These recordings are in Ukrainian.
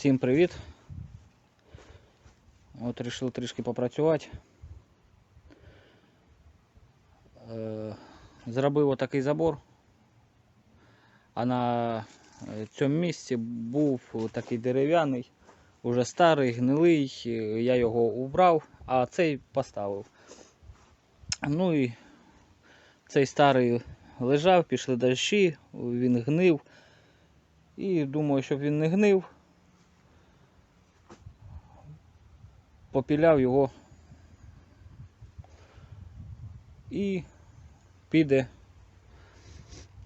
Всім привіт. От вирішив трішки попрацювати. Е, Зробив отакий забор. А на е, цьому місці був такий дерев'яний, уже старий, гнилий. е, Я його убрав, а цей поставив. Ну і цей старий лежав, пішли дощі, він гнив. І думаю, щоб він не гнив, попіляв його і піде,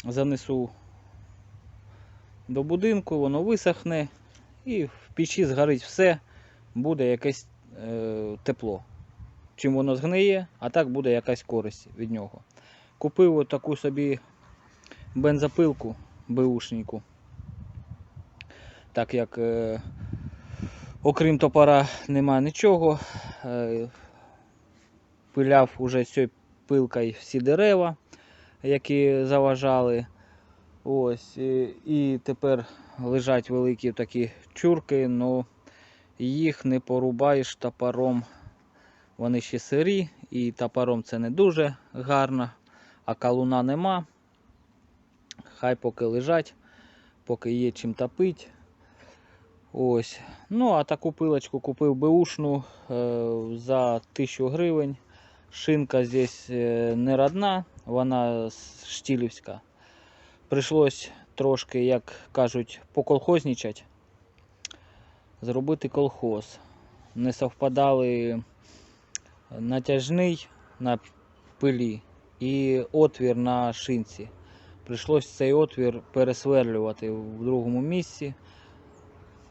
занесу до будинку, воно висохне і в печі згорить все, буде якесь е, тепло. Чим воно згниє, а так буде якась користь від нього. Купив отаку собі бензопилку беушненьку так як е, окрім топора нема нічого. Е, пиляв уже цією пилкою всі дерева, які заважали. Ось, і, тепер лежать великі такі чурки, але їх не порубаєш топором. Вони ще сирі, і топором це не дуже гарно, а калуна нема. Хай поки лежать, поки є чим топить. Ось. Ну, а таку пилочку купив беушну е, за 1000 гривень. Шинка здесь е, не родна, вона штілівська. Прийшлось трошки, як кажуть, поколхознічати, зробити колхоз. Не совпадали натяжний на пилі і отвір на шинці. Прийшлось цей отвір пересверлювати в другому місці.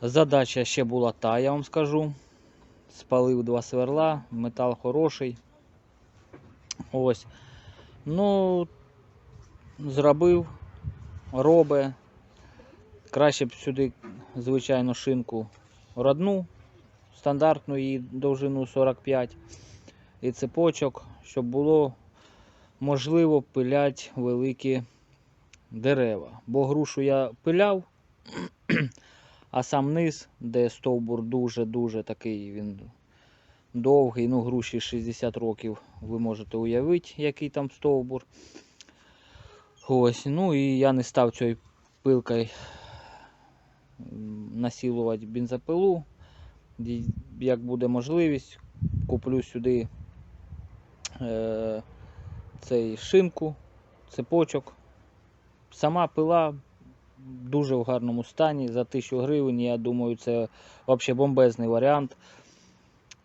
Задача ще була та, я вам скажу. Спалив два сверла, метал хороший. Ось. Ну, зробив, робе. Краще б сюди, звичайно, шинку родну, стандартну її довжину 45 і цепочок, щоб було можливо пилять великі дерева. Бо грушу я пиляв. А сам низ, де стовбур дуже-дуже такий він довгий, ну груші 60 років, ви можете уявити, який там стовбур. Ось, ну і я не став цією пилкою насілувати бензопилу. Як буде можливість, куплю сюди е, цей шинку, цепочок. Сама пила дуже в гарному стані. За 1000 гривень, я думаю, це взагалі бомбезний варіант.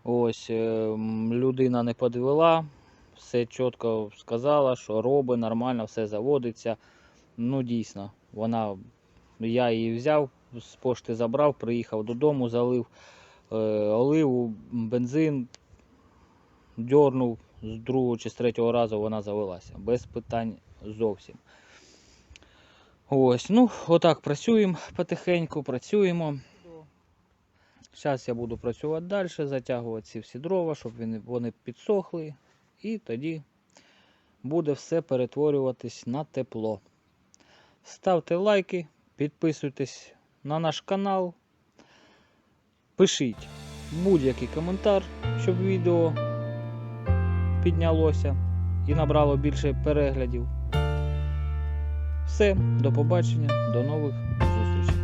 Ось е, людина не подвела, все чітко сказала, що робить, нормально, все заводиться. Ну, дійсно, вона, я її взяв, з пошти забрав, приїхав додому, залив е, оливу, бензин, дьорнув з другого чи з третього разу вона завелася. Без питань зовсім. Ось, ну, отак працюємо потихеньку, працюємо. Зараз я буду працювати далі, затягувати ці всі дрова, щоб вони, підсохли. І тоді буде все перетворюватись на тепло. Ставте лайки, підписуйтесь на наш канал. Пишіть будь-який коментар, щоб відео піднялося і набрало більше переглядів. Все, до побачення, до нових зустрічей.